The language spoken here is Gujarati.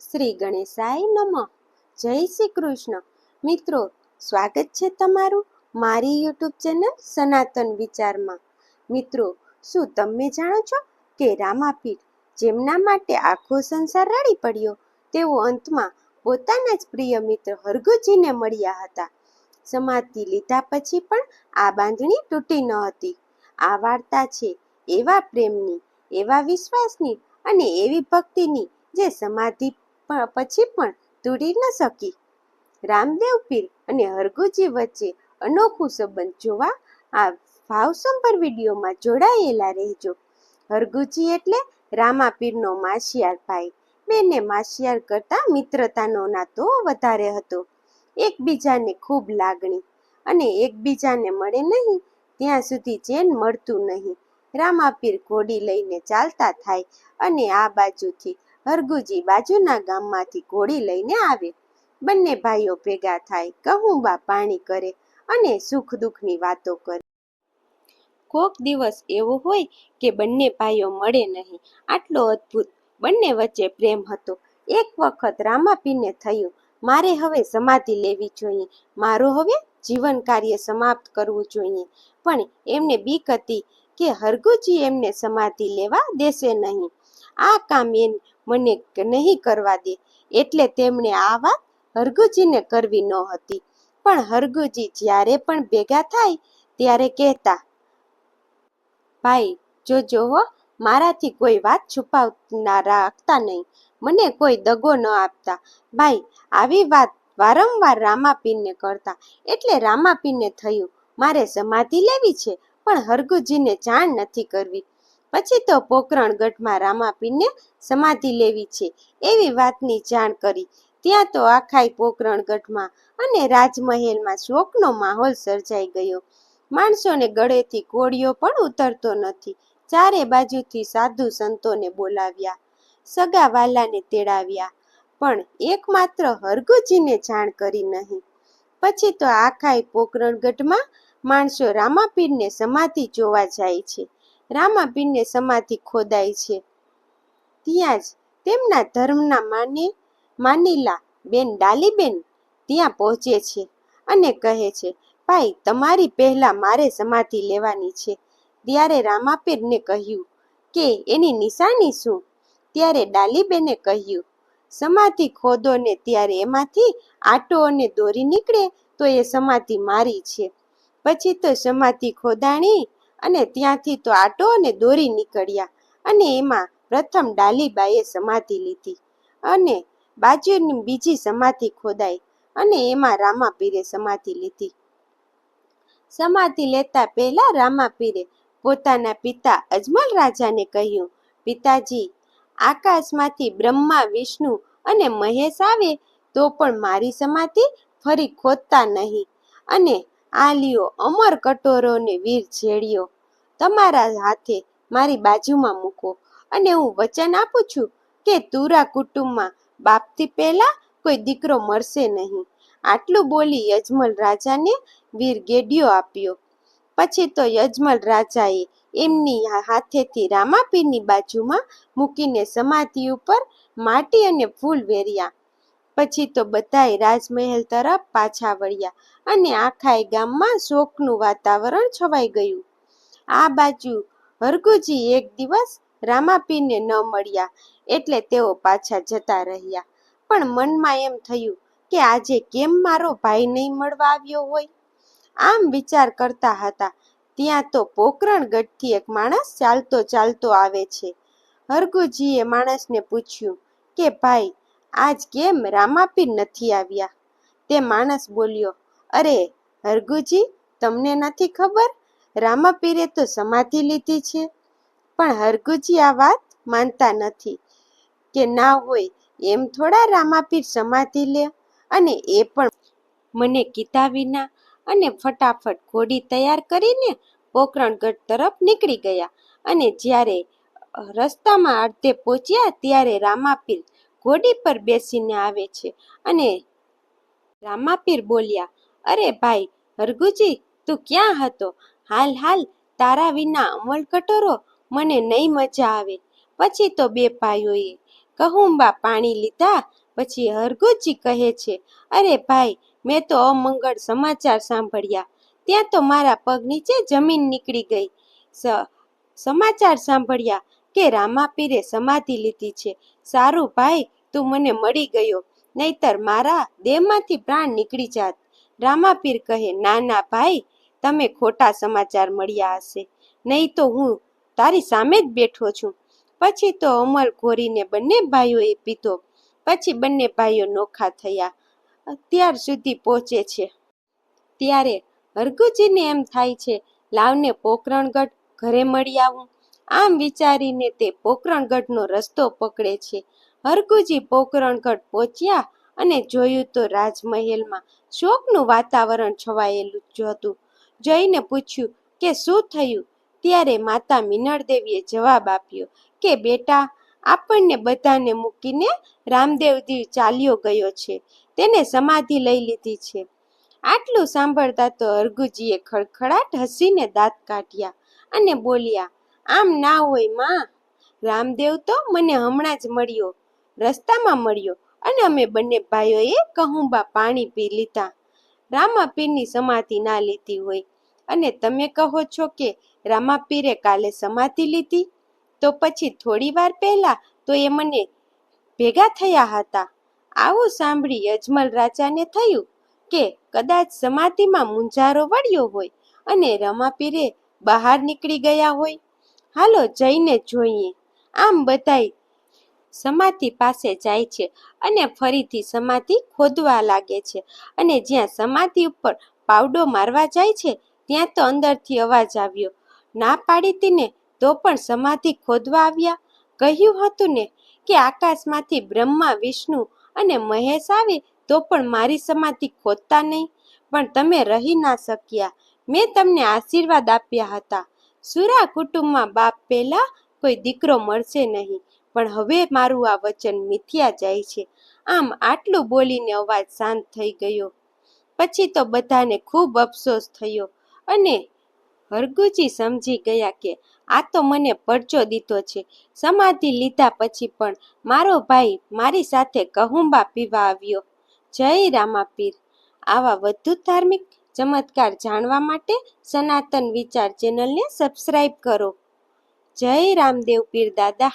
શ્રી ગણેશાય નમઃ. જય શ્રી કૃષ્ણ. મિત્રો, સ્વાગત છે તમારું મારી યુટ્યુબ ચેનલ સનાતન વિચારમાં. મિત્રો, શું તમે જાણો છો કે રામાપીર જેમના માટે આખો સંસાર રડી પડ્યો, તેઓ અંતમાં પોતાના જ પ્રિય મિત્ર હરગુજીને મળ્યા હતા. સમાધિ લીધા પછી પણ આ બાંધણી તૂટી ન હતી. આ વાર્તા છે એવા પ્રેમની, એવા વિશ્વાસની અને એવી ભક્તિની જે સમાધિ પછી પણ તૂટી ન શકી. રામદેવ પીર અને હરગુજી વચ્ચે અનોખો સંબંધ જોવા આ ભાવસંભર વિડીયોમાં જોડાયેલા રહેજો. હરગુજી એટલે રામાપીરનો માસિયાર ભાઈ. બેને માસિયાર કરતા મિત્રતાનો નાતો વધારે હતો. એકબીજાને ખૂબ લાગણી અને એકબીજાને મળે નહીં ત્યાં સુધી ચેન મળતું નહીં. રામાપીર ઘોડી લઈને ચાલતા થાય અને આ બાજુથી હરગુજી બાજુના ગામમાંથી ઘોડી લઈને આવે. બંને ભાઈઓ ભેગા થાય કહુંબા પાણી કરે અને સુખ દુઃખની વાતો કરે. કોક દિવસ એવો હોય કે બંને ભાઈઓ મળે નહીં. આટલો અદ્ભુત, બંને વચ્ચે પ્રેમ હતો. એક વખત રામાપીને થયું, મારે હવે સમાધિ લેવી જોઈએ. મારો હવે જીવન કાર્ય સમાપ્ત કરવું જોઈએ. પણ એમને બીક હતી કે હરગુજી એમને સમાધિ લેવા દેશે નહીં. આ કામ એ મને નહીં કરવા દે. એટલે તેમણે આ વાત હરગુજીને કરવી નહોતી પણ હરગુજી જ્યારે પણ ભેગા થાય ત્યારે કહેતા, ભાઈ, જોજો હો, મારાથી કોઈ વાત છુપાવના રાખતા નહીં. મને કોઈ દગો ન આપતા. ભાઈ, આવી વાત વારંવાર રામાપીરને કરતા. એટલે રામાપીરને થયું. મારે સમાધિ લેવી છે, પણ હરગુજીને જાણ નથી કરવી. પછી તો પોકરણગઢમાં રામાપીરને સમાધિ લેવી છે. એવી વાતની જાણ કરી. ત્યાં તો આખાય પોકરણગઢમાં અને રાજમહેલમાં શોકનો માહોલ સર્જાઈ ગયો. માણસોને ગળેથી કોળિયો પણ ઉતરતો નથી. ચારે બાજુથી સાધુ સંતોને બોલાવ્યા. સગા વાલાને તેડાવ્યા. પણ એકમાત્ર હરગુજીને જાણ કરી નહીં. પછી તો આખાય પોકરણગઢમાં માણસો રામાપીરને સમાધિ જોવા જાય છે. રામાપીરને સમાધિ ખોદાય છે. ત્યાં જ તેમના ધર્મના માને, માનીલા બેન ડાલીબેન ત્યાં પહોંચે છે અને કહે છે, ભાઈ, તમારી પહેલા મારે સમાધિ લેવાની છે. ત્યારે રામાપીરને કહ્યું, કે એની નિશાની શું? ત્યારે ડાલીબેને કહ્યું, સમાધિ ખોદો ને ત્યારે એમાંથી આટો અને દોરી નીકળે તો એ સમાધિ મારી છે. પછી તો સમાધિ ખોદાણી અને ત્યાંથી તો આટો અને દોરી નીકળ્યા અને એમાં પ્રથમ ડાલીબાઈએ સમાધિ લીધી અને બાજુની બીજી સમાધિ ખોદાઈ અને એમાં રામાપીરે સમાધિ લીધી. સમાધિ લેતા પહેલા રામાપીરે પોતાના પિતા અજમલ રાજાને કહ્યું, પિતાજી, આકાશમાંથી બ્રહ્મા, વિષ્ણુ અને મહેશ આવે તો પણ મારી સમાધિ ફરી ખોદતા નહીં અને આ લ્યો અમર કટોરો ને વીર ઝેડિયો તમારા હાથે મારી બાજુમાં મૂકો. અને હું વચન આપું છું કે તુરા કુટુંબમાં બાપથી પહેલા કોઈ દીકરો મરશે નહીં. આટલું બોલી યજમલ રાજાને વીર ગેડિયો આપ્યો. પછી તો યજમલ રાજાએ એમની હાથેથી રામાપીરની બાજુમાં મૂકીને સમાધિ ઉપર માટી અને ફૂલ વેર્યા. પછી તો બધાય રાજમહેલ તરફ પાછા વળ્યા અને આખાય ગામમાં શોકનું વાતાવરણ છવાઈ ગયું. આ બાજુ હરગુજી એક દિવસ રામાપીને ન મળ્યા એટલે તેઓ પાછા જતા રહ્યા. પણ મનમાં એમ થયું કે આજે કેમ મારો ભાઈ નહીં મળવા આવ્યો હોય? આમ વિચાર કરતા હતા, ત્યાં તો પોકરણ ગઢથી એક માણસ ચાલતો ચાલતો આવે છે. હરગુજીએ માણસને પૂછ્યું કે ભાઈ આજ કેમ રામાપીર નથી આવ્યા? તે માણસ બોલ્યો, અરે, હરગુજી, તમને નથી ખબર? રામાપીરે તો સમાધિ લીધી છે. પણ હરગુજી આ વાત માનતા નથી કે ના હોય એમ થોડા રામાપીર સમાધિ લે અને એ પણ મને કીધા વિના અને ફટાફટ ઘોડી તૈયાર કરીને પોકરણગઢ તરફ નીકળી ગયા. અને જ્યારે રસ્તામાં અડધે પહોંચ્યા ત્યારે રામાપીર ઘોડી પર બેસીને આવે છે અને રામાપીર બોલ્યા, અરે ભાઈ, હરગુજી, તું ક્યાં હતો? હાલ હાલ, તારા વિના અમલ કટોરો, મને નહીં મજા આવે. પછી તો બે ભાઈઓએ કહુંબા પાણી લીધા, પછી હરગુજી કહે છે, અરે ભાઈ, મેં તો અમંગળ સમાચાર સાંભળ્યા. ત્યાં તો મારા પગ નીચે જમીન નીકળી ગઈ. સમાચાર સાંભળ્યા. કે રામાપીરે સમાધિ લીધી છે. સારું ભાઈ, તું મને મળી ગયો. નહીતર મારા દેહમાંથી પ્રાણ નીકળી જાત. રામાપીર કહે, ના ના ભાઈ, તમે ખોટા સમાચાર મળ્યા હશે. નહીં તો હું તારી સામે જ બેઠો છું. પછી તો અમલ ઘોરીને બંને ભાઈઓએ પીધો. પછી બંને ભાઈઓ નોખા થયા. અત્યાર સુધી પહોંચે છે. ત્યારે હરગુજીને એમ થાય છે, લાવને પોકરણગઢ ઘરે મળી આવું. આમ વિચારીને તે પોકરણગઢનો રસ્તો પકડે છે. હરગુજી પોકરણગઢ પહોંચ્યા અને જોયું તો રાજમહેલમાં શોકનું વાતાવરણ છવાયેલું જ હતું. જઈને પૂછ્યું કે શું થયું? ત્યારે માતા મિનળદેવીએ જવાબ આપ્યો કે, બેટા, આપણને બધાને મૂકીને રામદેવજી ચાલ્યો ગયો છે. તેને સમાધિ લઈ લીધી છે. આટલું સાંભળતા તો અરગુજીએ ખડખડાટ હસીને દાંત કાઢ્યા અને બોલ્યા આમ ના હોયમાં. રામદેવ તો મને હમણાં જ મળ્યો, રસ્તામાં મળ્યો અને અમે બંને ભાઈઓએ કહુંબા પાણી પી લીધા. રામાપીરની સમાધિ ના લીધી હોય. અને તમે કહો છો કે રામાપીરે કાલે સમાધિ લીધી? તો પછી થોડી વાર પહેલા તો એ મને ભેગા થયા હતા. આવું સાંભળી અજમલ રાજાને થયું કે કદાચ સમાધિમાં મુંજારો વળ્યો હોય અને રમાપીરે બહાર નીકળી ગયા હોય. હાલો જઈને જોઈએ. આમ બધાય સમાધિ પાસે જાય છે અને ફરીથી સમાધિ ખોદવા લાગે છે. અને જ્યાં સમાધિ ઉપર પાવડો મારવા જાય છે, ત્યાં તો અંદરથી અવાજ આવ્યો, ના પાડી તીને તો પણ સમાધિ ખોદવા આવ્યા? કહ્યું હતું ને કે આકાશમાંથી બ્રહ્મા, વિષ્ણુ અને મહેશ આવે તો પણ મારી સમાધિ ખોદતા નહીં? પણ તમે રહી ના શક્યા. મેં તમને આશીર્વાદ આપ્યા હતા. સુરા કુટુંબમાં બાપ પહેલા કોઈ દીકરો મળશે નહીં, પણ હવે મારું આ વચન મિથ્યા જાય છે. આમ આટલું બોલીને અવાજ શાંત થઈ ગયો. પછી તો બધાને ખૂબ અફસોસ થયો અને હરગુજી સમજી ગયા કે આ તો મને પરચો દીધો છે. સમાધિ લીધા પછી પણ મારો ભાઈ મારી સાથે કહુંબા પીવા આવ્યો. જય રામાપીર. આવા વધુ ધાર્મિક ચમત્કાર જાણવા માટે સનાતન વિચાર ચેનલને સબસ્ક્રાઈબ કરો. જય રામદેવ પીર દાદા.